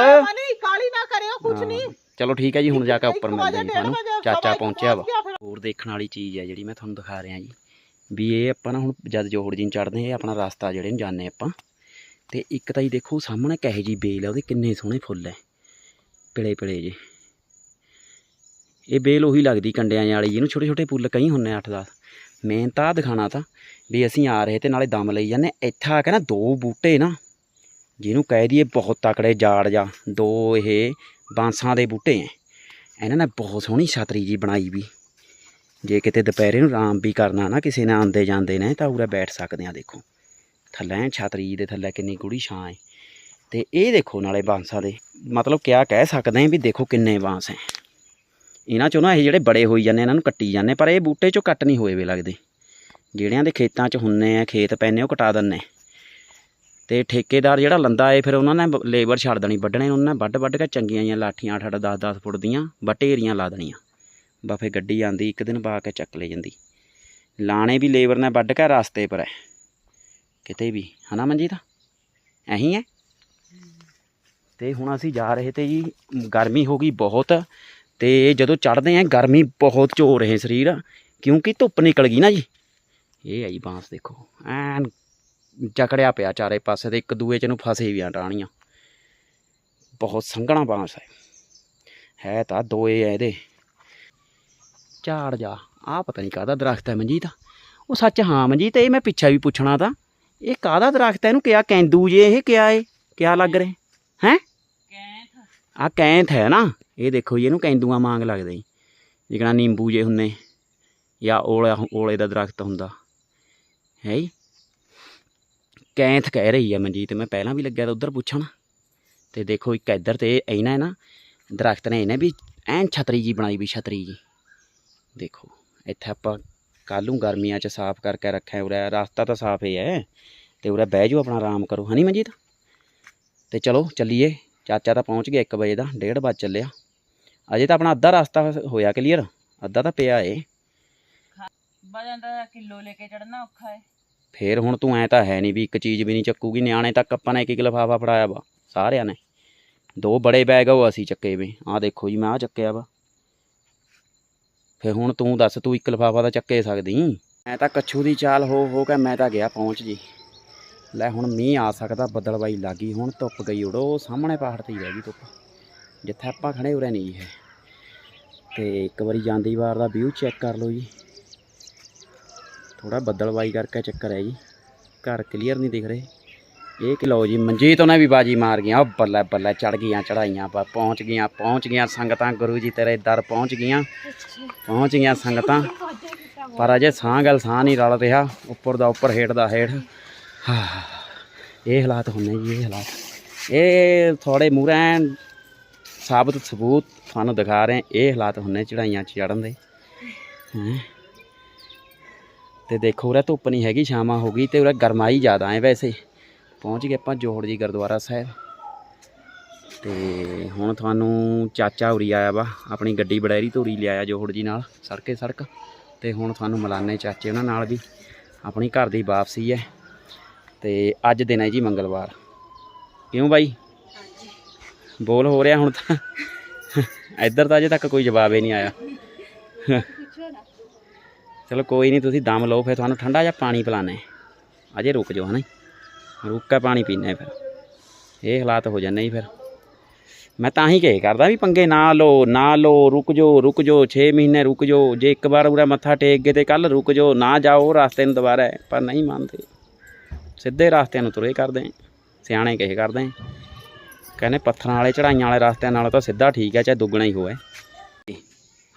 ਕਾਲੀ ਨਾ ਕਰਿਓ ਕੁਛ ਹਾਂ। ਨਹੀਂ। ਚਲੋ ਠੀਕ ਹੈ ਜੀ ਹੁਣ ਜਾ ਕੇ ਉੱਪਰ ਮਿਲਦੇ ਹਾਂ ਤੁਹਾਨੂੰ। ਚਾਚਾ ਪਹੁੰਚਿਆ ਵਾ। ਹੋਰ ਦੇਖਣ ਵਾਲੀ ਚੀਜ਼ ਹੈ ਜਿਹੜੀ ਮੈਂ ਤੁਹਾਨੂੰ ਦਿਖਾ ਰਿਹਾ ਜੀ। ਵੀ ਇਹ ਆਪਾਂ ਨਾ ਹੁਣ ਜਦ ਜੋਹੜ ਜੀ ਨੂੰ ਚੜਦੇ ਇਹ ਆਪਣਾ ਰਸਤਾ ਜਿਹੜੇ ਨੂੰ ਜਾਂਦੇ ਆਪਾਂ। ਤੇ ਇੱਕ ਤਾਂ ਹੀ ਦੇਖੋ, ਸਾਹਮਣੇ ਕਹੇ ਜੀ ਬੇਲ ਆ, ਉਹਦੇ ਕਿੰਨੇ ਸੋਹਣੇ ਫੁੱਲ ਐ। ਪਿਲੇ ਪਿਲੇ ਜੇ। ਇਹ ਬੇਲ ਉਹੀ ਲੱਗਦੀ ਕੰਡਿਆਂ ਵਾਲੀ, ਜਿਹਨੂੰ ਛੋਟੇ ਛੋਟੇ ਫੁੱਲ ਕਈ ਹੁੰਨੇ 8-10 ਮੈਂ ਤਾਂ ਆਹ ਦਿਖਾਣਾ ਤਾਂ ਵੀ ਅਸੀਂ ਆ ਰਹੇ ਤੇ ਨਾਲੇ ਦਮ ਲਈ ਜਾਂਦੇ ਇੱਥੇ ਆ ਕੇ ਨਾ ਦੋ ਬੂਟੇ ਨਾ, ਜਿਹਨੂੰ ਕਹਿ ਦਈਏ ਬਹੁਤ ਤਕੜੇ ਜਾੜ ਜਾ, ਦੋ ਇਹ ਬਾਂਸਾਂ ਦੇ ਬੂਟੇ ਐ। ਇਹਨਾਂ ਨੇ ਬਹੁਤ ਸੋਹਣੀ ਛਤਰੀ ਜੀ ਬਣਾਈ ਵੀ। ਜੇ ਕਿਤੇ ਦੁਪਹਿਰੇ ਨੂੰ ਆਰਾਮ ਵੀ ਕਰਨਾ ਨਾ ਕਿਸੇ ਨੇ ਆਉਂਦੇ ਜਾਂਦੇ ਨੇ ਤਾਂ ਉਰੇ ਬੈਠ ਸਕਦੇ ਆ, ਦੇਖੋ। ਥੱਲੇ ਛਤਰੀ ਦੇ ਥੱਲੇ ਕਿੰਨੀ ਗੂੜੀ ਛਾਂ ਹੈ ਤੇ ਇਹ ਦੇਖੋ ਨਾਲੇ ਬਾਂਸਾਂ ਦੇ, ਮਤਲਬ ਕਿਆ ਕਹਿ ਸਕਦੇ ਆ ਵੀ ਦੇਖੋ ਕਿੰਨੇ ਬਾਂਸ ਹੈ ਇਹਨਾਂ ਚੋਂ ਨਾ ਇਹ ਜਿਹੜੇ ਬੜੇ ਹੋਈ ਜਾਂਦੇ ਇਹਨਾਂ ਨੂੰ ਕੱਟੀ ਜਾਂਦੇ ਪਰ ਇਹ ਬੂਟੇ ਚੋਂ ਕੱਟ ਨਹੀਂ ਹੋਏ ਵੇ ਲੱਗਦੇ। ਜਿਹੜਿਆਂ ਦੇ ਖੇਤਾਂ 'ਚ ਹੁੰਨੇ ਆ, ਖੇਤ ਪੈਨੇ ਉਹ ਕਟਾ ਦਿੰਨੇ। ਤੇ ਠੇਕੇਦਾਰ ਜਿਹੜਾ ਲੰਦਾ ਏ, ਫਿਰ ਉਹਨਾਂ ਨੇ ਲੇਬਰ ਛੱਡ ਦੇਣੀ, ਵੱਢਣੇ, ਉਹਨਾਂ ਨੇ ਵੱਢ ਵੱਢ ਕੇ ਚੰਗੀਆਂ ਜਿਹੀਆਂ ਲਾਠੀਆਂ 8 8 10 10 ਫੁੱਟ ਦੀਆਂ ਬਟੇਰੀਆਂ ਲਾ ਦੇਣੀਆਂ। ਬਾ ਫਿਰ ਗੱਡੀ ਆਂਦੀ, ਇੱਕ ਦਿਨ ਪਾ ਕੇ ਚੱਕ ਲੈ ਜਾਂਦੀ। ਲਾਣੇ ਵੀ ਲੇਬਰ ਨੇ ਵੱਢ ਕੇ ਰਸਤੇ ਪਰ ਹੈ ਕਿਤੇ ਵੀ, ਹਨਾ ਮਨਜੀਤ? ਐਹੀ ਹੈ ਤੇ ਹੁਣ ਅਸੀਂ ਜਾ ਰਹੇ ਤੇ ਜੀ, ਗਰਮੀ ਹੋ ਗਈ ਬਹੁਤ, ਤੇ ਜਦੋਂ ਚੜਦੇ ਆਂ ਗਰਮੀ ਬਹੁਤ ਚੋ ਰਹੇ ਸਰੀਰ, ਕਿਉਂਕਿ ਧੁੱਪ ਨਿਕਲ ਗਈ ਨਾ ਜੀ। ਇਹ ਹੈ ਜੀ ਬਾਂਸ ਦੇਖੋ, ਐਨ ਜਕੜਿਆ ਪਿਆ ਚਾਰੇ ਪਾਸੇ ਤੇ ਇੱਕ ਦੂਏ ਚ ਨੂੰ ਫਸੇ ਵੀ ਆ ਟਾਹਣੀਆਂ। ਬਹੁਤ ਸੰਘਣਾ ਬਾਂਸ ਹੈ ਹੈ ਤਾਂ ਦੋਏ ਐ ਇਹਦੇ। ਝਾੜ ਜਾ। ਆ ਪਤਾ ਨਹੀਂ ਕਾਹਦਾ ਦਰਖਤ ਹੈ ਮਨਜੀਤ। ਉਹ ਸੱਚ ਹਾਂ ਮਨਜੀਤ, ਇਹ ਮੈਂ ਪਿੱਛਾ ਵੀ ਪੁੱਛਣਾ ਤਾਂ। ਇਹ ਕਾਹਦਾ ਦਰਖਤ ਹੈ? ਇਹਨੂੰ ਕਿਹਾ ਕੈਂਦੂ ਜੇ ਇਹ ਕਿਹਾ ਏ। ਕਿਆ ਲੱਗ ਰਿਹਾ? ਹੈ? ਆ ਕੈਂਥ ਹੈ ਨਾ। ਇਹ ਦੇਖੋ ਜੀ, ਇਹਨੂੰ ਕੈਂਦੂਆਂ ਵਾਂਗ ਲੱਗਦੇ। ਜੀ ਜਿਹੜਾ ਨਿੰਬੂ ਜੇ ਹੁੰਨੇ ਜਾਂ ਓਲਾ ਓਲੇ ਦਾ ਦਰਖਤ ਹੁੰਦਾ। ਹੈ ਜੀ? ਕੈਂਥ ਕਹਿ ਰਹੀ ਹੈ ਮਨਜੀਤ। ਮੈਂ ਪਹਿਲਾਂ ਵੀ ਲੱਗਿਆ ਤਾਂ ਉਧਰ ਪੁੱਛਣ। ਤੇ ਦੇਖੋ ਇੱਕ ਇੱਧਰ ਤੇ ਇਹਨਾਂ ਹੈ ਨਾ, ਦਰਖਤ ਨੇ ਇਹਨੇ ਵੀ ਐਨ ਛਤਰੀ ਜੀ ਬਣਾਈ ਵੀ, ਛਤਰੀ ਜੀ। ਦੇਖੋ ਇੱਥੇ ਆਪਾਂ ਕੱਲ੍ਹ ਨੂੰ ਗਰਮੀਆਂ 'ਚ ਸਾਫ਼ ਕਰਕੇ ਰੱਖਿਆ ਉਰੇ ਰਸਤਾ ਤਾਂ ਸਾਫ਼ ਹੀ ਹੈ ਤੇ ਉਰੇ ਬਹਿ ਜਾਓ ਆਪਣਾ ਆਰਾਮ ਕਰੋ। ਹਨੀ ਮਨਜੀਤ? ਤੇ ਚਲੋ ਚੱਲੀਏ। ਚਾਚਾ ਤਾਂ ਪਹੁੰਚ ਗਿਆ 1 ਵਜੇ ਦਾ 1:30 ਵਜੇ ਚੱਲਿਆ। ਅਜੇ ਤਾਂ ਆਪਣਾ ਅੱਧਾ ਰਸਤਾ ਹੋਇਆ ਕਲੀਅਰ ਅੱਧਾ ਤਾਂ ਪਿਆ ਏ। ਵਜਨ ਦਾ ਕਿਲੋ ਲੈ ਕੇ ਚੜਨਾ ਔਖਾ ਹੈ ਫੇਰ ਹੁਣ ਤੂੰ ਐ ਤਾਂ ਹੈ ਨਹੀਂ ਵੀ ਇੱਕ ਚੀਜ਼ ਵੀ ਨਹੀਂ ਚੱਕੂਗੀ ਨਿਆਣੇ ਤੱਕ ਆਪਾਂ ਨੇ ਇੱਕ ਇੱਕ ਲਿਫਾਫਾ ਫੜਾਇਆ ਵਾ ਸਾਰਿਆਂ ਨੇ। ਦੋ ਬੜੇ ਬੈਗ ਉਹ ਅਸੀਂ ਚੱਕੇ ਵੇ। ਆਹ ਦੇਖੋ ਜੀ ਮੈਂ ਆ ਚੱਕਿਆ ਵਾ। ਫੇਰ ਹੁਣ ਤੂੰ ਦੱਸ, ਤੂੰ ਇੱਕ ਲਿਫਾਫਾ ਤਾਂ ਚੱਕੇ ਸਕਦੀ। ਮੈਂ ਤਾਂ ਕੱਛੂ ਦੀ ਚਾਲ ਹੋ ਹੋ ਕੇ ਮੈਂ ਤਾਂ ਗਿਆ ਪਹੁੰਚ ਜੀ। ਲੈ ਹੁਣ ਮੀਂਹ ਆ ਸਕਦਾ ਬੱਦਲਬਾਈ ਲੱਗੀ, ਹੁਣ ਧੁੱਪ ਗਈ ਉੜੋ, ਸਾਹਮਣੇ ਪਹਾੜ ਤੇ ਹੀ ਰਹਿ ਗਈ ਧੁੱਪ। ਜਿੱਥੇ ਆਪਾਂ ਖੜੇ ਉਰੇ ਨਹੀਂ ਹੈ ਤੇ ਇੱਕ ਵਾਰੀ ਜਾਂਦੀ ਵਾਰ ਦਾ ਵਿਊ ਚੈੱਕ ਕਰ ਲਓ ਜੀ। ਥੋੜਾ ਬੱਦਲਬਾਈ ਕਰਕੇ ਚੱਕਰ ਹੈ ਜੀ। ਘਰ ਕਲੀਅਰ ਨਹੀਂ ਦਿਖ ਰਹੇ। ਇਹ ਕਿ ਲਓ ਜੀ ਮਨਜੀਤ ਉਹਨੇ ਵੀ ਬਾਜੀ ਮਾਰ ਗਈਆਂ ਉਹ ਬੱਲੇ ਬੱਲੇ ਚੜ ਗਈਆਂ ਚੜਾਈਆਂ ਪਰ ਪਹੁੰਚ ਗਈਆਂ ਪਹੁੰਚ ਗਈਆਂ ਸੰਗਤਾਂ ਗੁਰੂ ਜੀ ਤੇਰੇ ਦਰ ਪਹੁੰਚ ਗਈਆਂ ਪਹੁੰਚ ਗਈਆਂ ਸੰਗਤਾਂ। ਪਰ ਅਜੇ ਸਾਹ ਗੱਲ ਸਾਹ ਨਹੀਂ ਰਲ ਰਿਹਾ ਉੱਪਰ ਦਾ ਉੱਪਰ ਹੇਠ ਦਾ ਹੇਠ। ਹਾਂ, ਇਹ ਹਾਲਾਤ ਹੁੰਦੇ ਜੀ ਇਹ ਹਾਲਾਤ। ਇਹ ਥੋੜੇ ਮੂਰੇ ਸਾਬਤ ਸਬੂਤ ਤੁਹਾਨੂੰ ਦਿਖਾ ਰਹੇ ਇਹ ਹਾਲਾਤ ਹੁੰਨੇ ਚੜਾਈਆਂ ਚੜਨ ਦੇ। ਹੈਂ? ਤੇ ਦੇਖੋ ਉਰੇ ਧੁੱਪ ਨਹੀਂ ਹੈਗੀ ਛਾਵਾਂ ਹੋ ਗਈ ਤੇ ਉਰੇ ਗਰਮਾਈ ਜ਼ਿਆਦਾ ਹੈ ਵੈਸੇ। ਪਹੁੰਚ ਗਏ ਆਪਾਂ ਜੋੜ ਜੀ ਗੁਰਦੁਆਰਾ ਸਾਹਿਬ। ਤੇ ਹੁਣ ਤੁਹਾਨੂੰ ਚਾਚਾ ਉਰੀ ਆਇਆ ਵਾ ਆਪਣੀ ਗੱਡੀ ਬੜੈਰੀ ਧੂਰੀ ਲਿਆਇਆ ਜੋੜ ਜੀ ਨਾਲ ਸੜਕੇ ਸੜਕ। ਤੇ ਹੁਣ ਤੁਹਾਨੂੰ ਮਿਲਾਨੇ ਚਾਚੇ ਉਹਨਾਂ ਨਾਲ ਵੀ ਆਪਣੀ ਘਰ ਦੀ ਵਾਪਸੀ ਹੈ। ਤੇ ਅੱਜ ਦਿਨ ਹੈ ਜੀ ਮੰਗਲਵਾਰ। ਕਿਉਂ ਬਾਈ? ਬੋਲ ਹੋ ਰਿਹਾ ਹੁਣ ਤਾਂ। ਇੱਧਰ ਤਾਂ ਅਜੇ ਤੱਕ ਕੋਈ ਜਵਾਬ ਹੀ ਨਹੀਂ ਆਇਆ। ਚਲੋ ਕੋਈ ਨਹੀਂ ਤੁਸੀਂ ਦਮ ਲਓ ਫਿਰ ਤੁਹਾਨੂੰ ਠੰਡਾ ਜਿਹਾ ਪਾਣੀ ਪਿਲਾਣੇ ਅਜੇ ਰੁਕ ਜਾਓ ਹਨਾ ਰੁਕ ਕੇ ਪਾਣੀ ਪੀਣੇ ਫਿਰ। ਇਹ ਹਾਲਾਤ ਹੋ ਜਾਂਦੇ ਜੀ ਫਿਰ। ਮੈਂ ਤਾਂ ਹੀ ਕਹੇ ਕਰਦਾ ਵੀ ਪੰਗੇ ਨਾ ਲਓ ਨਾ ਲਓ, ਰੁਕ ਜਾਓ ਰੁਕ ਜਾਓ 6 ਮਹੀਨੇ ਰੁਕ ਜਾਓ ਜੇ ਇੱਕ ਵਾਰ ਉਰਾ ਮੱਥਾ ਟੇਕ ਗਏ ਤੇ ਕੱਲ ਰੁਕ ਜਾਓ ਨਾ ਜਾਓ ਰਸਤੇ ਨੂੰ ਦੁਬਾਰਾ, ਪਰ ਨਹੀਂ ਮੰਨਦੇ। ਸਿੱਧੇ ਰਸਤਿਆਂ ਨੂੰ ਤੁਰੇ ਕਰਦੇ ਸਿਆਣੇ ਕਹੇ ਕਰਦੇ ਕਹਿੰਦੇ ਪੱਥਰਾਂ ਵਾਲੇ ਚੜਾਈਆਂ ਵਾਲੇ ਰਸਤਿਆਂ ਨਾਲ ਤਾਂ ਸਿੱਧਾ ਠੀਕ ਹੈ ਚਾਹੇ ਦੁੱਗਣਾ ਹੀ ਹੋਵੇ।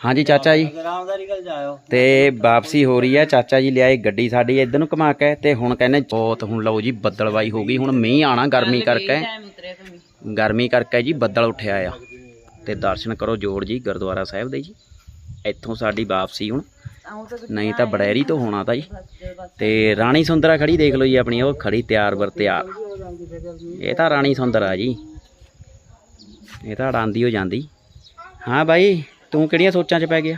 ਹਾਂਜੀ ਚਾਚਾ ਜੀ। ਆਰਾਮਦਾਰੀ ਗੱਲ ਜਾਇਓ। ਤੇ ਵਾਪਸੀ ਹੋ ਰਹੀ ਹੈ ਚਾਚਾ ਜੀ ਲਿਆਏ ਗੱਡੀ ਸਾਡੀ ਇੱਧਰ ਨੂੰ ਘੁਮਾ ਕੇ ਤੇ ਹੁਣ ਕਹਿੰਦੇ ਬਹੁਤ ਹੁਣ ਲਓ ਜੀ ਬੱਦਲਵਾਈ ਹੋ ਗਈ ਹੁਣ ਮੀਂਹ ਆਣਾ ਗਰਮੀ ਕਰਕੇ। ਗਰਮੀ ਕਰਕੇ ਜੀ ਬੱਦਲ ਉੱਠਿਆ ਆ। ਤੇ ਦਰਸ਼ਨ ਕਰੋ ਜੋੜ ਜੀ ਗੁਰਦੁਆਰਾ ਸਾਹਿਬ ਦੇ ਜੀ। ਇੱਥੋਂ ਸਾਡੀ ਵਾਪਸੀ ਹੁਣ। ਨਹੀਂ ਤਾਂ ਬੜੈਰੀ ਤੋਂ ਹੋਣਾ ਤਾਂ ਜੀ। ਤੇ ਰਾਣੀ ਸੁੰਦਰਾ ਖੜੀ ਦੇਖ ਲਓ ਜੀ ਆਪਣੀ ਉਹ ਖੜੀ ਤਿਆਰ ਬਰ ਤਿਆਰ। ਇਹ ਤਾਂ ਰਾਣੀ ਸੁੰਦਰ ਆ ਜੀ। ਇਹ ਤਾਂ ਅੜਾਂਦੀ ਹੋ ਜਾਂਦੀ। ਹਾਂ ਬਾਈ। ਤੂੰ ਕਿਹੜੀਆਂ ਸੋਚਾਂ 'ਚ ਪੈ ਗਿਆ?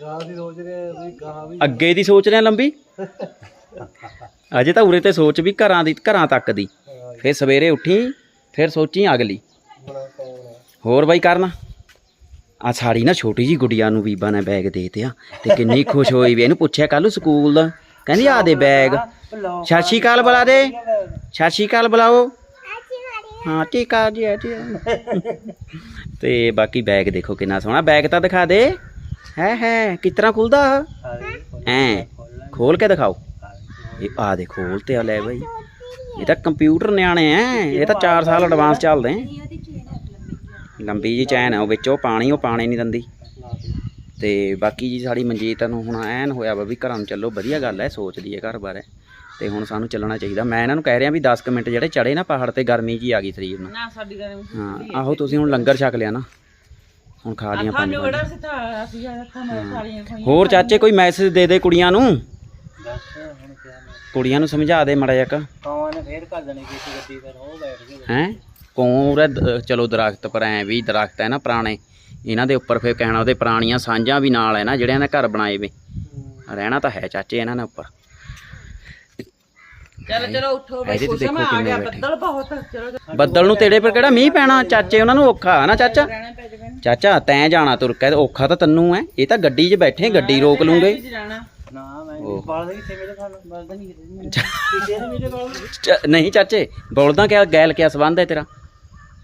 ਗਾਂ ਦੀ ਸੋਚ ਰਹੇ ਵੀ ਗਾਂ ਵੀ ਅੱਗੇ ਦੀ ਸੋਚ ਰਿਹਾ ਲੰਬੀ? ਅਜੇ ਤਾਂ ਉਰੇ ਤੇ ਸੋਚ ਵੀ ਘਰਾਂ ਦੀ ਘਰਾਂ ਤੱਕ ਦੀ। ਫਿਰ ਸਵੇਰੇ ਉੱਠੀ ਫਿਰ ਸੋਚੀ ਅਗਲੀ। ਹੋਰ ਬਾਈ ਕਰਨ? ਆ ਸਾੜੀ ਨਾ ਛੋਟੀ ਜੀ ਗੁੜੀਆ ਨੂੰ ਬੀਬਾ ਨੇ ਬੈਗ ਦੇ ਤਿਆ ਤੇ ਕਿੰਨੀ ਖੁਸ਼ ਹੋਈ ਵੀ ਇਹਨੂੰ ਪੁੱਛਿਆ ਕੱਲ ਸਕੂਲ ਦਾ। ਕਹਿੰਦੀ ਆ ਦੇ ਬੈਗ ਸਤਿ ਸ਼੍ਰੀ ਅਕਾਲ ਬੁਲਾ ਦੇ। ਸਤਿ ਸ਼੍ਰੀ ਅਕਾਲ ਬੁਲਾਓ। ਹਾਂ ਠੀਕ ਆ ਜੀ ਆ ਜੀ। ਤੇ ਬਾਕੀ ਬੈਗ ਦੇਖੋ ਕਿੰਨਾ ਸੋਹਣਾ। ਬੈਗ ਤਾਂ ਦਿਖਾ ਦੇ। ਹੈ ਹੈ, ਕਿਸ ਤਰ੍ਹਾਂ ਖੁੱਲਦਾ? ਐ ਖੋਲ ਕੇ ਦਿਖਾਓ। ਇਹ ਆ ਦੇ, ਖੋਲ ਤੇ ਆ, ਲੈ ਬਾਈ। ਇਹ ਤਾਂ ਕੰਪਿਊਟਰ ਨਿਆਣੇ ਐ। ਇਹ ਤਾਂ 4 ਸਾਲ ਐਡਵਾਂਸ ਚੱਲਦੇ ਲੰਬੀ ਜੀ ਚੈਨ ਹੈ ਉਹ ਵਿੱਚੋਂ ਪਾਣੀ, ਉਹ ਪਾਣੀ ਨਹੀਂ ਦਿੰਦੀ। ਤੇ ਬਾਕੀ ਜੀ ਸਾਡੀ ਮਨਜੀਤ ਨੂੰ ਹੁਣ ਐਨ ਹੋਇਆ ਵਾ ਵੀ ਘਰਾਂ ਨੂੰ ਚੱਲੋ, ਵਧੀਆ ਗੱਲ ਹੈ ਸੋਚਦੀ ਹੈ ਘਰ ਬਾਰੇ। ਤੇ ਹੁਣ ਸਾਨੂੰ ਚੱਲਣਾ ਚਾਹੀਦਾ। ਮੈਂ ਇਹਨਾਂ ਨੂੰ ਕਹਿ ਰਿਹਾ ਵੀ 10 ਕੁ ਮਿੰਟ ਜਿਹੜੇ ਚੜੇ ਨਾ ਪਹਾੜ ਤੇ ਗਰਮੀ ਜੀ ਆ ਗਈ ਸਰੀਰ ਨੂੰ। ਨਾ ਸਾਡੀ ਦਾ ਹਾਂ ਆਹੋ ਤੁਸੀਂ ਹੁਣ ਲੰਗਰ ਛਕ ਲਿਆ ਨਾ। ਹੁਣ ਖਾ ਲੀਆਂ ਪੰਜ ਹੋਰ ਚਾਚੇ ਕੋਈ ਮੈਸੇਜ ਦੇ ਦੇ ਕੁੜੀਆਂ ਨੂੰ? ਕੁੜੀਆਂ ਨੂੰ ਸਮਝਾ ਦੇ ਮੜਾ ਜਿਹਾ ਕੌਣ ਫੇਰ ਕਰ ਦੇਣੀ ਕਿਸੇ ਗੱਡੀ ਫਿਰ ਉਹ ਬੈਠ ਗਏ। ਹੈ? ਕੋਰ ਚਲੋ ਦਰਖਤ ਪਰ ਐ ਵੀ ਦਰਖਤ ਹੈ ਨਾ ਪੁਰਾਣੇ। ਇਹਨਾਂ ਦੇ ਉੱਪਰ ਫੇਰ ਕਹਿਣਾ ਉਹਦੇ ਪੁਰਾਣੀਆਂ ਸਾਂਝਾਂ ਵੀ ਨਾਲ ਹੈ ਨਾ ਜਿਹੜਿਆਂ ਨੇ ਘਰ ਬਣਾਏ ਵੇ। ਰਹਿਣਾ ਤਾਂ ਹੈ ਚਾਚੇ ਇਹਨਾਂ ਨੇ ਉੱਪਰ। ਚਲੋ ਚਲੋ ਉੱਠੋ ਬਈ ਇਹਦੇ ਤੇ ਦੇਖੋ ਆ ਕਿੰਨੇ ਗਿਆ ਬੈਠੇ। ਬੱਦਲ ਬਹੁਤ ਚਲੋ ਚਲੋ। ਬੱਦਲ ਨੂੰ ਤੇੜੇ ਪਰ ਕਿਹੜਾ ਮੀਂਹ ਪੈਣਾ? ਚਾਚੇ ਉਹਨਾਂ ਨੂੰ ਔਖਾ ਹੈ ਨਾ ਚਾਚਾ? ਰਹਿਣਾ ਪੈ ਜਾਵੇ ਚਾਚਾ ਤੈਂ ਜਾਣਾ ਤੁਰ ਕੇ ਤੇ ਔਖਾ ਤਾਂ ਤੈਨੂੰ ਐ। ਇਹ ਤਾਂ ਗੱਡੀ 'ਚ ਬੈਠੇ ਗੱਡੀ ਰੋਕ ਲੂੰਗੇ। ਜਾਣਾ। ਨਾ ਮੈਂ ਉਹ। ਬਾਲ ਕਿੱਥੇ ਮੇਰੇ ਸਾਨੂੰ ਬਲਦਾ ਨਹੀਂ ਕਿਤੇ। ਕਿਤੇ ਨੇ ਮੇਰੇ ਬਾਲ ਚ- ਨਹੀਂ ਚਾਚੇ ਬੋਲਦਾ ਕਿਆ ਗੈਲ ਕਿਆ ਸਬੰਧ ਹੈ ਤੇਰਾ?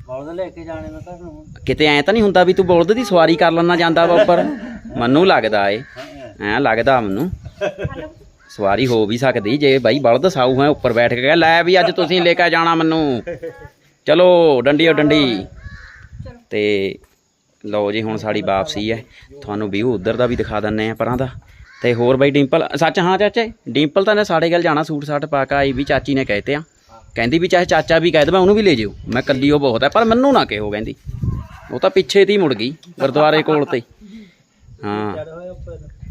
ਬਾਲ ਲੈ ਕੇ ਜਾਣੇ ਮੈਂ ਘਰ ਨੂੰ। ਕਿਤੇ ਐ ਤਾਂ ਨਹੀਂ ਹੁੰਦਾ ਵੀ ਤੂੰ ਬੋਲਦ ਦੀ ਸਵਾਰੀ ਕਰ ਲੈਣਾ ਜਾਂਦਾ ਵਾ ਉੱਪਰ? ਮੈਨੂੰ ਲੱਗਦਾ ਏ। ਐ ਲੱਗਦਾ ਮੈਨੂੰ। ਸਵਾਰੀ ਹੋ ਵੀ ਸਕਦੀ ਜੇ ਬਾਈ ਬਲਦ ਸਾਊ ਹੈ ਉੱਪਰ ਬੈਠ ਕੇ ਕਹਿ, ਲੈ ਵੀ ਅੱਜ ਤੁਸੀਂ ਲੈ ਕੇ ਜਾਣਾ ਮੈਨੂੰ। ਚਲੋ ਡੰਡੀਓ ਡੰਡੀ। ਤੇ ਲਓ ਜੀ ਹੁਣ ਸਾਡੀ ਵਾਪਸੀ ਹੈ। ਤੁਹਾਨੂੰ ਵੀਊ ਉਧਰ ਦਾ ਵੀ ਦਿਖਾ ਦਿੰਨੇ ਆ ਪਰਾਂ ਦਾ। ਤੇ ਹੋਰ ਬਾਈ ਡਿੰਪਲ ਸੱਚ ਹਾਂ ਚਾਚੇ? ਡਿੰਪਲ ਤਾਂ ਨੇ ਸਾਡੇ ਗੱਲ ਜਾਣਾ ਸੂਟ ਸਾਟ ਪਾ ਕੇ ਆਈ ਵੀ ਚਾਚੀ ਨੇ ਕਹਿਤੇ ਆ। ਕਹਿੰਦੀ ਵੀ ਚਾਹੇ ਚਾਚਾ ਵੀ ਕਹਿ ਦਵਾਂ ਉਹਨੂੰ ਵੀ ਲੈ ਜਿਓ। ਮੈਂ ਕੱਲੀ ਉਹ ਬਹੁਤ ਹੈ ਪਰ ਮੈਨੂੰ ਨਾ ਕਿਹੋ ਕਹਿੰਦੀ। ਉਹ ਤਾਂ ਪਿੱਛੇ ਦੀ ਮੁੜ ਗਈ ਗੁਰਦੁਆਰੇ ਕੋਲ ਤੇ। ਹਾਂ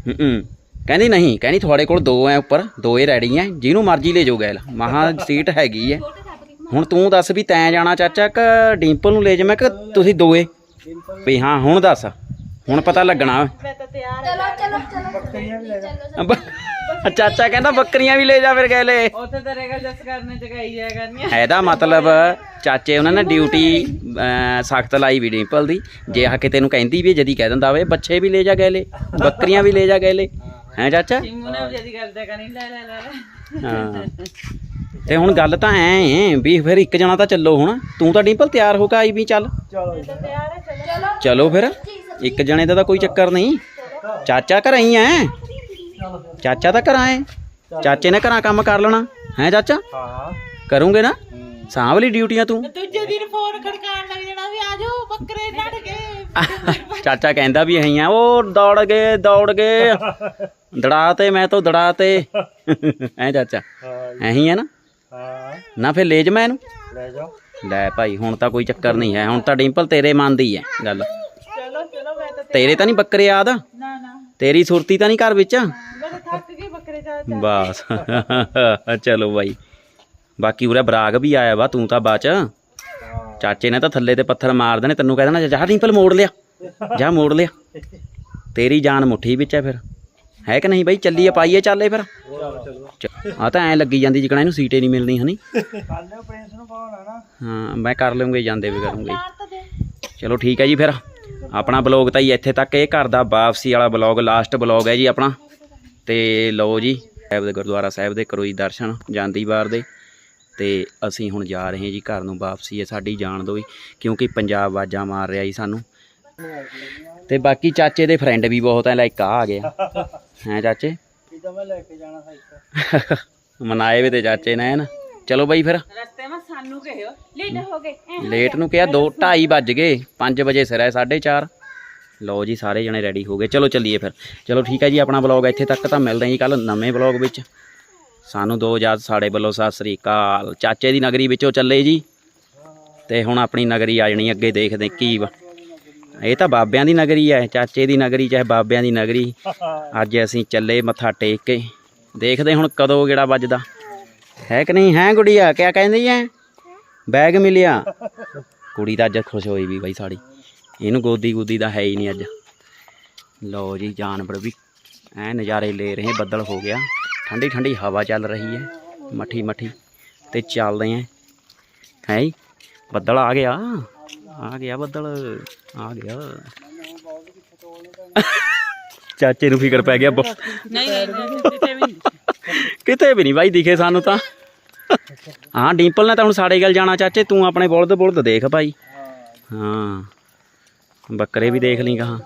ਹੂੰ। ਕਹਿੰਦੀ ਨਹੀਂ ਕਹਿੰਦੀ ਤੁਹਾਡੇ ਕੋਲ ਦੋ ਐ ਉੱਪਰ ਦੋ ਹੀ ਰੈਡੀ ਐ ਜਿਹਨੂੰ ਮਰਜ਼ੀ ਲੈ ਜਾਓ ਗੈਲ। ਮਹਾ ਸੀਟ ਹੈਗੀ ਐ। ਹੁਣ ਤੂੰ ਦੱਸ ਵੀ ਤੈਂ ਜਾਣਾ ਚਾਚਾ ਕਿ ਡਿੰਪਲ ਨੂੰ ਲੈ ਜਾਵਾਂ ਕਿ ਤੁਸੀਂ ਦੋਏ। ਵੀ ਹਾਂ ਹੁਣ ਦੱਸ। ਹੁਣ ਪਤਾ ਲੱਗਣਾ। ਮੈਂ ਤਾਂ ਤਿਆਰ ਹਾਂ ਚਲੋ ਚਲੋ। ਚਲੋ ਚਾਚਾ ਕਹਿੰਦਾ ਬੱਕਰੀਆਂ ਵੀ ਲੈ ਜਾ ਫਿਰ ਗੈਲੇ ਉੱਥੇ ਤੇਰੇ ਕੋਲ ਜਸ ਕਰਨੇ ਚ ਗਈ ਜਾਇਆ ਕਰਨੀਆਂ। ਇਹਦਾ ਮਤਲਬ ਚਾਚੇ ਉਹਨਾਂ ਨੇ ਡਿਊਟੀ ਸਖਤ ਲਾਈ ਵੀ ਡਿੰਪਲ ਦੀ। ਜੇ ਆ ਕੇ ਤੈਨੂੰ ਕਹਿੰਦੀ ਵੀ ਜਦੀ ਕਹਿ ਦਿੰਦਾ ਵੇ ਬੱਚੇ ਵੀ ਲੈ ਜਾ ਗੈਲੇ ਬੱਕਰੀਆਂ ਵੀ ਲੈ ਜਾ ਗੈਲੇ ਹੈ ਚਾਚਾ? ਸਿੰਮੂ ਨੇ ਵੀ ਜਦੀ ਕਰਦਾ ਕਰੀ ਲੈ ਲੈ ਲੈ ਲੈ। ਹਾਂ। ਤੇ ਹੁਣ ਗੱਲ ਤਾਂ ਐ ਏ ਵੀ ਫਿਰ ਇੱਕ ਜਣਾ ਤਾਂ ਚੱਲੋ ਹੁਣ। ਤੂੰ ਤਾਂ ਡਿੰਪਲ ਤਿਆਰ ਹੋ ਕੇ ਆਈ ਵੀ ਚੱਲ। ਤਿਆਰ ਹੈ ਚਲੋ ਚਲੋ ਫਿਰ ਇੱਕ ਜਣੇ ਦਾ ਤਾਂ ਕੋਈ ਚੱਕਰ ਨਹੀਂ। ਚਾਚਾ ਘਰ ਹੀ ਐ? ਚਾਚਾ ਤਾਂ ਘਰਾਂ ਐ ਚਾਚੇ ਨੇ ਘਰਾਂ ਕੰਮ ਕਰ ਲੈਣਾ। ਹੈ ਚਾਚਾ? ਹਾਂ। ਕਰੂੰਗੇ ਨਾ? ਸਾਂਭ ਲਈ ਡਿਊਟੀਆਂ ਤੂੰ। ਦੂਜੇ ਦਿਨ ਫੋਨ ਖੜਕਾਉਣ ਲੱਗ ਜਾਣਾ ਵੀ ਆ ਜਾਓ ਬੱਕਰੇ ਲੜ ਗਏ। ਚਾਚਾ ਕਹਿੰਦਾ ਵੀ ਅਸੀਂ ਆ ਉਹ ਦੌੜ ਗਏ ਦੌੜ ਗਏ। ਦੜਾ ਤੇ ਮੈਂ ਤਾਂ ਦੜਾ ਤੇ। ਐ ਚਾਚਾ। ਹਾਂ ਐਹੀ ਆ ਨਾ। ਹਾਂ। ਨਾ ਫਿਰ ਲੈ ਜਾ ਮੈਂ ਇਹਨੂੰ। ਲੈ ਜਾ। ਲੈ ਭਾਈ ਹੁਣ ਤਾਂ ਕੋਈ ਚੱਕਰ ਨਹੀਂ ਹੈ। ਹੁਣ ਤਾਂ ਡਿੰਪਲ ਤੇਰੇ ਮਨ ਦੀ ਹੈ ਗੱਲ। ਚਲੋ ਚਲੋ ਮੈਂ ਤਾਂ ਤੇਰੇ ਤਾਂ ਨਹੀਂ ਬੱਕਰੇ ਯਾਦ? ਨਾ ਨਾ। ਤੇਰੀ ਸੁਰਤੀ ਤਾਂ ਨਹੀਂ ਘਰ ਵਿੱਚ? ਮੈਂ ਤਾਂ ਥੱਕ ਗਈ ਬੱਕਰੇ ਚਾ ਚਾ ਬਸ। ਚਲੋ ਬਾਈ ਬਾਕੀ ਉਰੇ ਬਰਾਗ ਵੀ ਆਇਆ ਵਾ ਤੂੰ ਤਾਂ ਬਾਚ ਚਾਚੇ ਨੇ ਤਾਂ ਥੱਲੇ ਤੇ ਪੱਥਰ ਮਾਰ ਦੇਣੇ ਤੈਨੂੰ ਕਹਿ ਦੇਣਾ ਜਾ ਡਿੰਪਲ ਮੋੜ ਲਿਆ। ਜਾ ਮੋੜ ਲਿਆ। ਤੇਰੀ ਜਾਨ ਮੁੱਠੀ ਵਿੱਚ ਹੈ ਫਿਰ। ਹੈ ਕਿ ਨਹੀਂ ਬਾਈ? ਚੱਲੀਏ ਪਾਈਏ ਚੱਲੇ ਫਿਰ। ਆ ਤਾਂ ਐ ਲੱਗੀ ਜਾਂਦੀ ਜਿਕਣਾ ਇਹਨੂੰ ਸੀਟੇ ਨਹੀਂ ਮਿਲਣੀ ਹਨੀ। ਕੱਲ ਨੂੰ ਪ੍ਰਿੰਸ ਨੂੰ ਪਾਉਣਾ ਨਾ ਹਾਂ ਮੈਂ ਕਰ ਲਵਾਂਗੇ ਜਾਂਦੇ ਵੀ ਕਰੂੰਗੇ। ਚਲੋ ਠੀਕ ਹੈ ਜੀ ਫਿਰ। ਆਪਣਾ ਬਲੌਗ ਤਾਂ ਜੀ ਇੱਥੇ ਤੱਕ ਇਹ ਘਰ ਦਾ ਵਾਪਸੀ ਵਾਲਾ ਬਲੌਗ ਲਾਸਟ ਬਲੌਗ ਹੈ ਜੀ ਆਪਣਾ। ਤੇ ਲਓ ਜੀ ਸਾਹਿਬ ਦੇ ਗੁਰਦੁਆਰਾ ਸਾਹਿਬ ਦੇ ਕਰੋ ਜੀ ਦਰਸ਼ਨ ਜਾਂਦੀ ਵਾਰ ਦੇ। ਤੇ ਅਸੀਂ ਹੁਣ ਜਾ ਰਹੇ ਹਾਂ ਜੀ ਘਰ ਨੂੰ ਵਾਪਸੀ ਹੈ ਸਾਡੀ ਜਾਣ ਦੋ ਜੀ ਕਿਉਂਕਿ ਪੰਜਾਬ ਆਵਾਜ਼ਾਂ ਮਾਰ ਰਿਹਾ ਜੀ ਸਾਨੂੰ। ਤੇ ਬਾਕੀ ਚਾਚੇ ਦੇ ਫਰੈਂਡ ਵੀ ਬਹੁਤ ਹੈ ਲਾਈਕ ਆ ਆ। ਗਿਆ ਹੈ ਚਾਚੇ? ਤਾਂ ਮੈਂ ਲੈ ਕੇ ਜਾਣਾ ਸਾਈਕਲ ਮਨਾਏ ਵੇ ਤੇ ਚਾਚੇ ਨੇ ਨਾ। ਚਲੋ ਬਈ ਫਿਰ। ਰਸਤੇ ਮੈਂ ਸਾਨੂੰ ਕਹਿਓ। ਲੇਟ ਹੋ ਗਏ। ਲੇਟ ਨੂੰ ਕਿਹਾ 2 2:30 ਵੱਜ ਗਏ। 5 ਵਜੇ ਸਿਰ ਹੈ 4:30 ਲਓ ਜੀ ਸਾਰੇ ਜਣੇ ਰੈਡੀ ਹੋ ਗਏ। ਚਲੋ ਚੱਲੀਏ ਫਿਰ। ਚਲੋ ਠੀਕ ਹੈ ਜੀ ਆਪਣਾ ਬਲੌਗ ਇੱਥੇ ਤੱਕ ਤਾਂ ਮਿਲਦੇ ਹਾਂ ਜੀ ਕੱਲ ਨਵੇਂ ਬਲੌਗ ਵਿੱਚ। ਸਾਨੂੰ ਦੋ ਯਾਦ ਸਾਡੇ ਵੱਲੋਂ ਸਤਿ ਸ੍ਰੀ ਅਕਾਲ। ਚਾਚੇ ਦੀ ਨਗਰੀ ਵਿੱਚੋਂ ਚੱਲੇ ਜੀ। ਤੇ ਹੁਣ ਆਪਣੀ ਨਗਰੀ ਆ ਜਾਣੀ ਅੱਗੇ ਦੇਖਦੇ ਕੀ ਵਾ। ਇਹ ਤਾਂ ਬਾਬਿਆਂ ਦੀ ਨਗਰੀ ਹੈ ਚਾਚੇ ਦੀ ਨਗਰੀ ਚਾਹੇ ਬਾਬਿਆਂ ਦੀ ਨਗਰੀ। ਅੱਜ ਅਸੀਂ ਚੱਲੇ ਮੱਥਾ ਟੇਕ ਕੇ। ਦੇਖਦੇ ਹੁਣ ਕਦੋਂ ਕਿਹੜਾ ਵੱਜਦਾ। ਹੈ ਕਿ ਨਹੀਂ? ਹੈ ਗੁੜੀਆ ਕਿਆ ਕਹਿੰਦੀ ਹੈ ਬੈਗ ਮਿਲਿਆ। ਕੁੜੀ ਤਾਂ ਅੱਜ ਖੁਸ਼ ਹੋਈ ਵੀ ਬਾਈ ਸਾਡੀ ਇਹਨੂੰ ਗੋਦੀ ਗੋਦੀ ਦਾ ਹੈ ਹੀ ਨਹੀਂ ਅੱਜ। ਲਓ ਜੀ ਜਾਨਵਰ ਵੀ। ਐ ਨਜ਼ਾਰੇ ਲੈ ਰਹੇ ਬੱਦਲ ਹੋ ਗਿਆ। ਠੰਡੀ ਠੰਡੀ ਹਵਾ ਚੱਲ ਰਹੀ ਹੈ ਮੱਠੀ ਮੱਠੀ। ਤੇ ਚੱਲਦੇ ਆਂ ਹੈ ਬੱਦਲ ਆ ਗਿਆ। ਆ ਗਿਆ ਬੱਦਲ ਆ ਗਿਆ। ਚਾਚੇ ਨੂੰ ਫਿਕਰ ਪੈ ਗਿਆ ਨਹੀਂ, ਕਿਤੇ ਵੀ ਨਹੀਂ ਕਿਤੇ ਵੀ ਨਹੀਂ ਬਾਈ ਦਿਖੇ ਸਾਨੂੰ ਤਾਂ। ਹਾਂ ਡਿੰਪਲ ਨੇ ਤਾਂ ਹੁਣ ਸਾਡੇ ਗੱਲ ਜਾਣਾ ਚਾਚੇ ਤੂੰ ਆਪਣੇ ਬੁਲਦ ਬੁਲਦ ਦੇਖ ਭਾਈ ਹਾਂ ਬੱਕਰੇ ਵੀ ਦੇਖ ਲਈ ਕਹਾਂ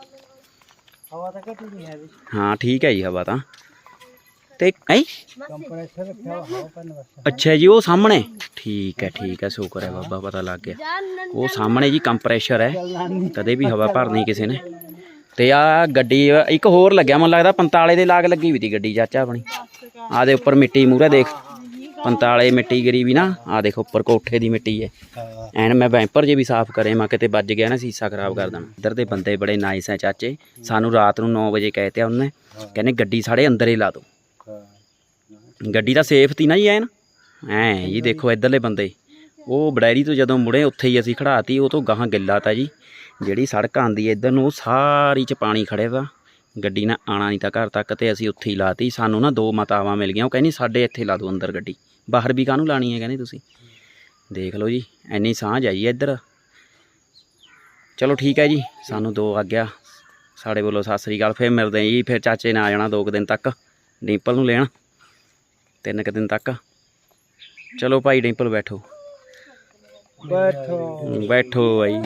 ਹਵਾ ਤਾਂ ਘਟੀ ਨਹੀਂ ਹੈ ਵੀ। ਹਾਂ ਠੀਕ ਹੈ ਜੀ ਹਵਾ ਤਾਂ। ਤੇ ਐ ਅੱਛਾ ਜੀ, ਉਹ ਸਾਹਮਣੇ। ਠੀਕ ਹੈ ਠੀਕ ਹੈ, ਸ਼ੁਕਰ ਹੈ ਬਾਬਾ, ਪਤਾ ਲੱਗ ਗਿਆ। ਉਹ ਸਾਹਮਣੇ ਜੀ ਕੰਪਰੈਸ਼ਰ ਹੈ। ਕਦੇ ਵੀ ਹਵਾ ਭਰਨੀ ਕਿਸੇ ਨੇ। ਤੇ ਆ ਗੱਡੀ, ਇੱਕ ਹੋਰ ਲੱਗਿਆ, ਮੈਨੂੰ ਲੱਗਦਾ ਪੰਤਾਲੇ ਦੇ ਲਾਗ ਲੱਗੀ ਵੀ ਤੀ ਗੱਡੀ, ਚਾਚਾ ਆਪਣੀ। ਆ ਦੇ ਉੱਪਰ ਮਿੱਟੀ ਮੂਰੇ ਦੇਖ। ਪੰਤਾਲੇ ਮਿੱਟੀ ਗਰੀ ਵੀ ਨਾ ਆ ਦੇਖ, ਉੱਪਰ ਕੋਠੇ ਦੀ ਮਿੱਟੀ ਹੈ। ਐਨ ਮੈਂ ਵੈਂਪਰ ਜੇ ਵੀ ਸਾਫ਼ ਕਰੇ, ਮੈਂ ਕਿਤੇ ਵੱਜ ਗਿਆ ਨਾ, ਸੀਸਾ ਖਰਾਬ ਕਰ ਦੇਣਾ ਇੱਧਰ ਦੇ ਬੰਦੇ ਬੜੇ ਨਾਈਸ ਹੈ ਚਾਚੇ। ਸਾਨੂੰ ਰਾਤ ਨੂੰ 9 ਵਜੇ ਕਹਿ ਤੇ ਉਹਨੇ। ਕਹਿੰਦੇ, ਗੱਡੀ ਸਾਡੇ ਅੰਦਰ ਹੀ ਲਾ ਦਿਓ। ਗੱਡੀ ਤਾਂ ਸੇਫ ਤੀ ਨਾ ਜੀ ਐਨ। ਐ ਜੀ ਦੇਖੋ ਇੱਧਰਲੇ ਬੰਦੇ। ਉਹ ਬੜੈਰੀ ਤੋਂ ਜਦੋਂ ਮੁੜੇ, ਉੱਥੇ ਹੀ ਅਸੀਂ ਖੜਾਤੀ ਉਹ ਤੋਂ ਗਾਹਾਂ ਗਿੱਲਾ ਤਾ ਜੀ। ਜਿਹੜੀ ਸੜਕ ਆਂਦੀ ਹੈ ਇੱਧਰ ਨੂੰ, ਉਹ ਸਾਰੀ ਚ ਪਾਣੀ ਖੜੇ ਵਾ। ਗੱਡੀ ਨਾ ਆਣਾ ਨਹੀਂ ਤਾਂ ਘਰ ਤੱਕ ਤੇ ਅਸੀਂ ਉੱਥੇ ਹੀ ਲਾਤੀ। ਸਾਨੂੰ ਨਾ ਦੋ ਮਾਤਾਵਾਂ ਮਿਲ ਗਈਆਂ। ਉਹ ਕਹਿੰਦੀ, ਸਾਡੇ ਇੱਥੇ ਲਾ ਦਿਓ ਅੰਦਰ ਗੱਡੀ। ਬਾਹਰ ਵੀ ਕਾਹਨੂੰ ਲਾਣੀ ਹੈ ਕਹਿੰਦੇ, ਤੁਸੀਂ। ਦੇਖ ਲਓ ਜੀ ਐਨੀ ਸਾਂਝ ਆਈ ਹੈ ਇੱਧਰ। ਚਲੋ ਠੀਕ ਹੈ ਜੀ, ਸਾਨੂੰ ਦੋ ਆ ਗਿਆ। ਸਾਡੇ ਵੱਲੋਂ ਸਤਿ ਸ੍ਰੀ ਅਕਾਲ, ਫਿਰ ਮਿਲਦੇ ਜੀ, ਫਿਰ ਚਾਚੇ ਨੇ ਆ ਜਾਣਾ ਦੋ ਕੁ ਦਿਨ ਤੱਕ। ਡਿੰਪਲ ਨੂੰ ਲੈਣ। ਤਿੰਨ ਕੁ ਦਿਨ ਤੱਕ। ਚਲੋ ਭਾਈ ਡਿੰਪਲ ਬੈਠੋ। ਬੈਠੋ। ਬੈਠੋ ਬਾਈ